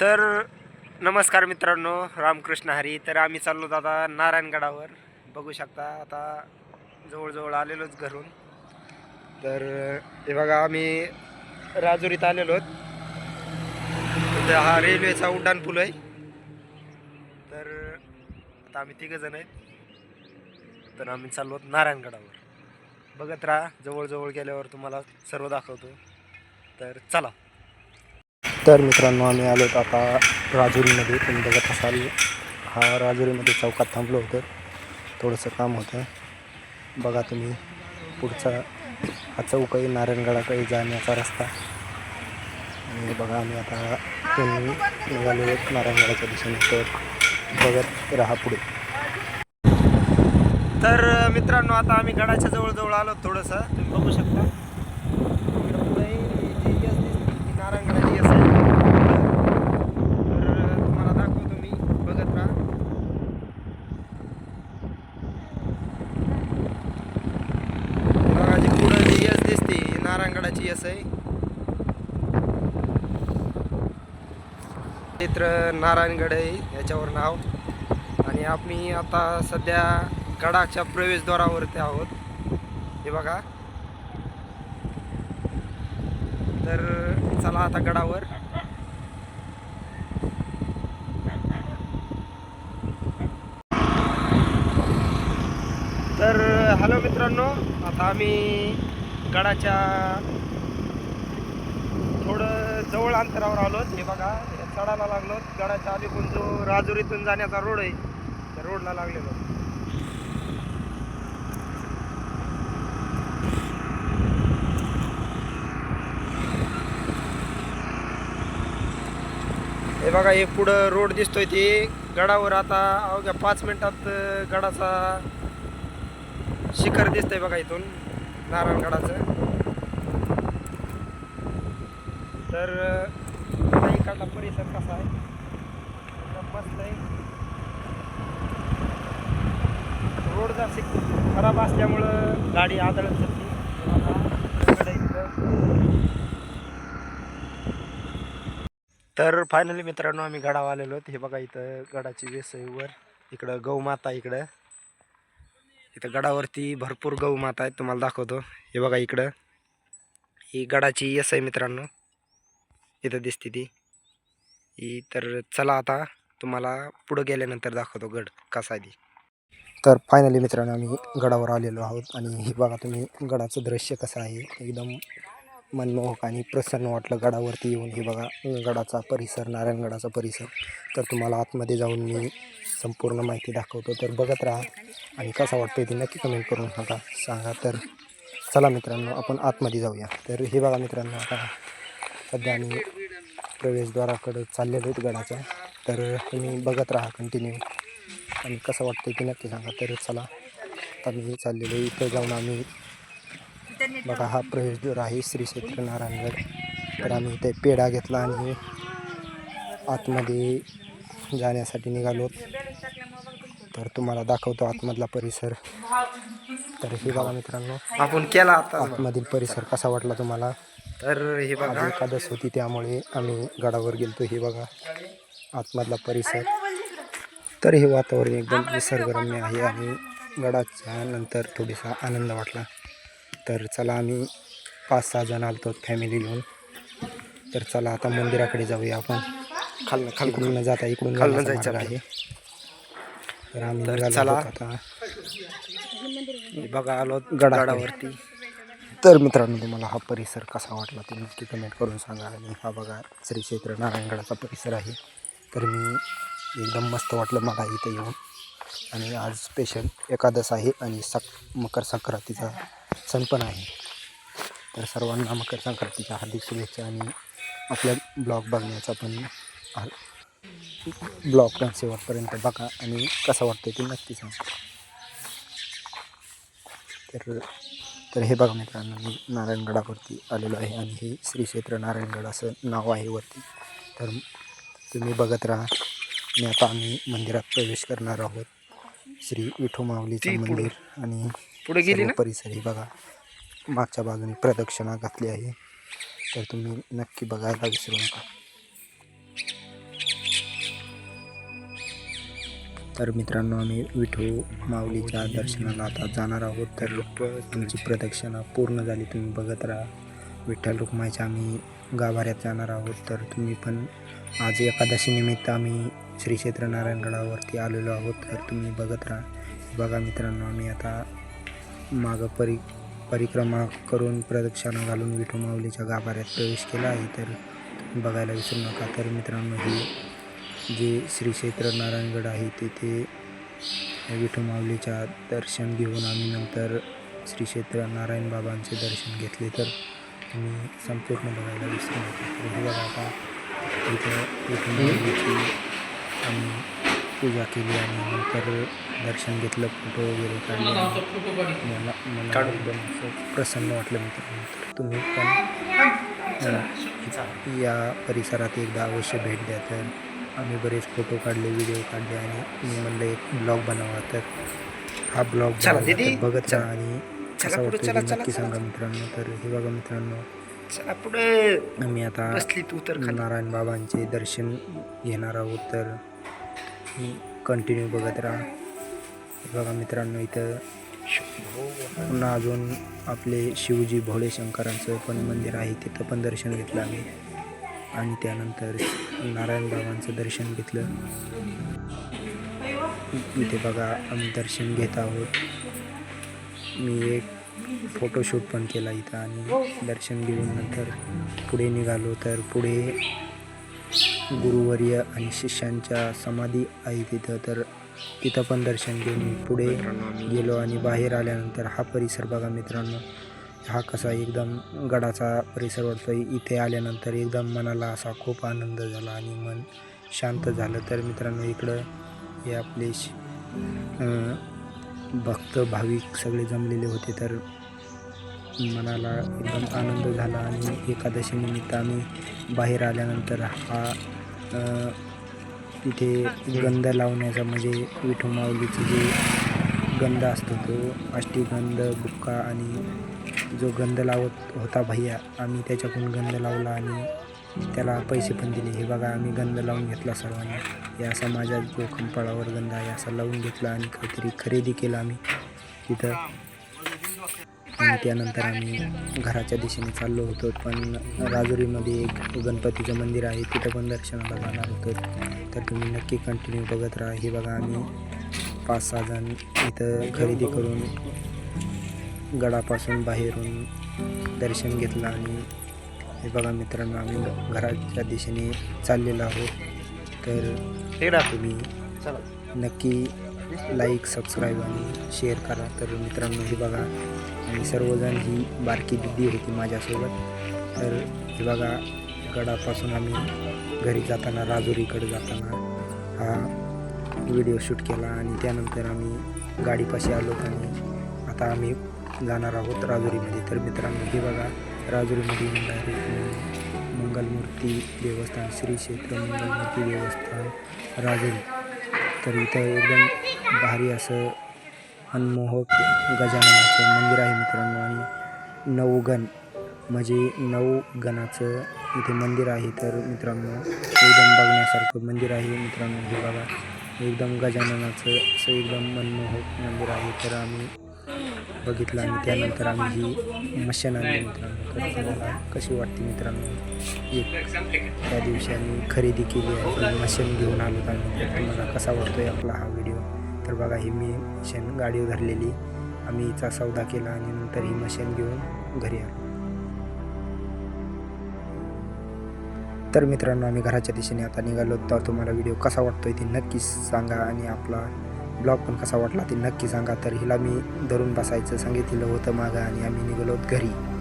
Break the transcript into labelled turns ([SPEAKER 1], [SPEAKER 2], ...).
[SPEAKER 1] तर नमस्कार मित्रांनो रामकृष्ण हरी. तर आम्ही चाललो आता नारायणगडावर. बघू शकता आता जवळजवळ आलेलोच घरून. तर हे बघा आम्ही राजुरीत आलेलो आहोत. हा रेल्वेचा उड्डाण पूल आहे. तर आता आम्ही तिघंजण आहेत. तर आम्ही चाललो आहोत नारायणगडावर. बघत राहा जवळजवळ गेल्यावर तुम्हाला सर्व दाखवतो. तर चला. तर मित्रांनो आम्ही आलो आता राजुरीमध्ये. तुम्ही बघत असाल हा राजुरीमध्ये चौकात थांबलो होतो. थोडंसं काम होतं. बघा तुम्ही पुढचा हा चौक आहे नारायणगडाकडे जाण्याचा रस्ता. आणि बघा आम्ही आता तुम्ही निघालो आहोत नारायणगडाच्या दिशेने. तर बघत राहा पुढे. तर मित्रांनो आता आम्ही गडाच्या जवळजवळ आलो थोडंसं. तुम्ही बघू शकता इकडं पुढे जी यस दिसते ती नारायणगडाची यस आहे तर तुम्हाला दाखवतो मी बघत राहा बघा जी पुढं जी यस दिसते ही असं यस आहे चित्र नारायणगड आहे याच्यावर नाव. आणि आम्ही आता सध्या गडाच्या प्रवेशद्वारावरती आहोत. हे बघा. तर चला आता गडावर. तर हॅलो मित्रांनो आता आम्ही गडाच्या थोडं जवळ अंतरावर आलो हे बघा चढायला लागलो गडाच्या अलीकडून जो राजुरीतून जाण्याचा रोड आहे त्या रोडला लागलेलो हे बघा हे पुढं रोड दिसतोय ते. गडावर आता अवघ्या पाच मिनिटात गडाचा शिखर दिसतंय बघा इथून. नारायणगडाचं. तर इकडला परिसर कसा आहे? एकदम मस्त आहे. रोड जास्त खराब असल्यामुळं गाडी आदळत जाते तर फायनली मित्रांनो आम्ही गडावर आलेलो आहोत. हे बघा इथं गडाची वेसईवर इकडं गौमाता इकडं. इथं गडावरती भरपूर गौमाता आहेत तुम्हाला दाखवतो. हे बघा इकडं. ही गडाची यस आहे मित्रांनो. इथं दिसते ती. ही तर चला आता तुम्हाला पुढं गेल्यानंतर दाखवतो गड कसा आहे ती. तर फायनली मित्रांनो आम्ही गडावर आलेलो आहोत आणि हे बघा तुम्ही गडाचं दृश्य कसं आहे. एकदम मनमोहक आणि प्रसन्न वाटलं गडावरती येऊन. हे बघा गडाचा परिसर नारायणगडाचा परिसर. तर तुम्हाला आतमध्ये जाऊन मी संपूर्ण माहिती दाखवतो. तर बघत राहा आणि कसा वाटतो ते नक्की कमेंट करून सांगा. सांगा तर चला मित्रांनो आपण आतमध्ये जाऊया. तर हे बघा मित्रांनो आता सध्या आम्ही प्रवेशद्वाराकडे चाललेलो आहेत गडाचा तर तुम्ही बघत राहा कंटिन्यू आणि कसं वाटतं ते नक्की सांगा. तर चला आता मी चाललेलो आहे. इथं जाऊन आम्ही बघा हा प्रवेशद्वार आहे श्री क्षेत्र नारायणगड तर आम्ही इथे पेढा घेतला आणि आतमध्ये जाण्यासाठी निघालो. तर तुम्हाला दाखवतो आतमधला परिसर. तर हे बघा मित्रांनो आपण केला आता. आतमधील परिसर कसा वाटला तुम्हाला? तर हे बघा. एकादश होती त्यामुळे आम्ही गडावर गेलतो. हे बघा आतमधला परिसर. तर हे वातावरण एकदम निसर्गरम्य आहे आणि गडाच्या नंतर थोडीसा आनंद वाटला. तर चला आम्ही पाच सहा जण आलतो फॅमिली घेऊन. तर चला आता मंदिराकडे जाऊया आपण. खाल खाल इकडून न जाता इकडून जाण्याचा मार्ग आहे. तर आम्ही आहोत आता. बघा आलो गडावरती. तर मित्रांनो तुम्हाला हा परिसर कसा वाटला ते नक्की कमेंट करून सांगा आणि हा बघा श्री क्षेत्र नारायणगडाचा परिसर आहे. तर मी एकदम मस्त वाटलं मला इथे येऊन. आणि आज स्पेशल एकादश आहे आणि सक मकर संक्रांतीचा सण पण आहे. तर सर्वांना मकर संक्रांतीच्या हार्दिक शुभेच्छा आणि आपल्या ब्लॉग बघण्याचा पण ब्लॉग शेवटपर्यंत बघा आणि कसं वाटतं ते नक्की सांगा. तर तर हे बघा मित्रांनो मी नारायणगडावरती आलेलो आहे आणि हे श्री क्षेत्र नारायणगड असं नाव आहे वरती. तर तुम्ही बघत राहा. आणि आता आम्ही मंदिरात प्रवेश करणार आहोत. श्री विठू माऊलीचं मंदिर आणि पुढे गेली ना? परिसर ही बघा. मागच्या बाजूने प्रदक्षिणा घातली आहे. तर तुम्ही नक्की बघायला विसरू नका. तर मित्रांनो आम्ही विठू माऊलीच्या दर्शनाला आता जाणार आहोत. तर तुमची प्रदक्षिणा पूर्ण झाली तुम्ही बघत राहा. विठ्ठल रुक्माईच्या आम्ही गाभाऱ्यात जाणार आहोत. तर तुम्ही पण आज एकादशी निमित्त आम्ही श्री क्षेत्र नारायणगडावरती आलेलो आहोत. तर तुम्ही बघत राहा. बघा मित्रांनो आम्ही आता मागं परि परिक्रमा करून प्रदक्षिणा घालून विठू माऊलीच्या गाभाऱ्यात प्रवेश केला आहे. तर बघायला विसरू नका. तर मित्रांनो हे जे श्री क्षेत्र नारायणगड आहे तिथे विठू माऊलीच्या दर्शन घेऊन आम्ही नंतर श्री क्षेत्र नारायण बाबांचे दर्शन घेतले. तर तुम्ही संपूर्ण बघायला विसरू नका. तर हे बघा आता इथं विठू माऊलीची आम्ही पूजा केली आणि नंतर दर्शन घेतलं फोटो वगैरे काढले. मला मला एकदम असं प्रसन्न वाटलं मित्रांनो. तर तुम्ही पण या परिसरात एकदा अवश्य भेट द्या. तर आम्ही बरेच फोटो काढले व्हिडिओ काढले आणि मी म्हणलं एक ब्लॉग बनावा. तर हा ब्लॉग बघत. राहा आणि कसा वाटतो नक्की. सांगा मित्रांनो. तर हे बघा मित्रांनो.
[SPEAKER 2] पुढे.
[SPEAKER 1] आम्ही आता नारायण बाबांचे दर्शन घेणार आहोत. तर कंटिन्यू बघत राहा. बघा मित्रांनो इथं पुन्हा अजून आपले शिवजी भोळे शंकरांचं पण मंदिर आहे. तिथं पण दर्शन घेतलं आम्ही. आणि त्यानंतर नारायण बाबांचं दर्शन घेतलं. इथे बघा आम्ही दर्शन घेत आहोत. मी एक फोटोशूट पण केला इथं आणि दर्शन घेऊन नंतर पुढे निघालो. तर पुढे गुरुवर्य आणि शिष्यांच्या समाधी आहे तिथं. तर तिथं पण दर्शन घेऊन पुढे गेलो आणि बाहेर आल्यानंतर हा परिसर बघा मित्रांनो. हा कसा एकदम गडाचा परिसर वाटतो. इथे आल्यानंतर एकदम मनाला असा खूप आनंद झाला आणि मन शांत झालं. तर मित्रांनो इकडं हे आपले श- भक्त भाविक सगळे जमलेले होते. तर मनाला एकदम आनंद झाला आणि एकादशी निमित्त आम्ही बाहेर आल्यानंतर हा तिथे गंध लावण्याचा म्हणजे विठुमाऊलीचा जे गंध असतो तो अष्टीगंध बुक्का आणि जो गंध लावत होता भैया आम्ही त्याच्याकडून गंध लावला आणि त्याला पैसे पण दिले. हे बघा आम्ही गंध लावून घेतला सर्वांनी. या माझ्या जो कंपाळावर गंध आहे असा लावून घेतला आणि काहीतरी खरेदी केलं आम्ही. तिथं आणि त्यानंतर आम्ही घराच्या दिशेने चाललो होतो पण राजुरीमध्ये एक गणपतीचं मंदिर आहे तिथं पण दर्शनाला जाणार होतो. तर तुम्ही नक्की कंटिन्यू बघत राहा. हे बघा आम्ही पाच सहा जण इथं खरेदी करून गडापासून बाहेरून दर्शन घेतलं आणि हे बघा मित्रांनो आम्ही घराच्या दिशेने चाललेलो आहोत. तर तुम्ही नक्की लाईक सबस्क्राईब आणि शेअर करा. तर मित्रांनो हे बघा आणि सर्वजण ही बारकी दिदी होती माझ्यासोबत. तर हे बघा गडापासून आम्ही घरी जाताना राजुरीकडे जाताना हा व्हिडिओ शूट केला आणि त्यानंतर आम्ही गाडीपाशी आलो आणि आता आम्ही जाणार आहोत राजुरीमध्ये. तर मित्रांनो हे बघा राजुरीमध्ये डायरेक्ट मंगलमूर्ती देवस्थान श्री क्षेत्र मंगलमूर्ती देवस्थान राजुरी. तर इथं एकदम भारी असं मनमोहक गजाननाचं मंदिर आहे मित्रांनो. आणि नऊ गण म्हणजे नऊ गणाचं इथे मंदिर आहे. तर मित्रांनो एकदम बघण्यासारखं मंदिर आहे मित्रांनो. हे बघा एकदम गजाननाचं असं एकदम मनमोहक मंदिर आहे. तर आम्ही बघितलं आणि त्यानंतर आम्ही ही मशन आणली मित्रांनो. तर तुम्हाला कशी वाटते मित्रांनो. एक त्या दिवशी आम्ही खरेदी केली आहे. मशन घेऊन आलो आम्ही तर तुम्हाला कसा वाटतोय आपला हा व्हिडिओ? तर बघा ही मी मशीन गाडीवर धरलेली. आम्ही हिचा सौदा केला आणि नंतर ही मशीन घेऊन घरी आलो. तर मित्रांनो आम्ही घराच्या दिशेने आता निघालो. तर तुम्हाला व्हिडिओ कसा वाटतोय ते नक्की सांगा आणि आपला ब्लॉग पण कसा वाटला ते नक्की सांगा. तर हिला मी धरून बसायचं सांगितलेलं होतं मागं आणि आम्ही निघालो घरी.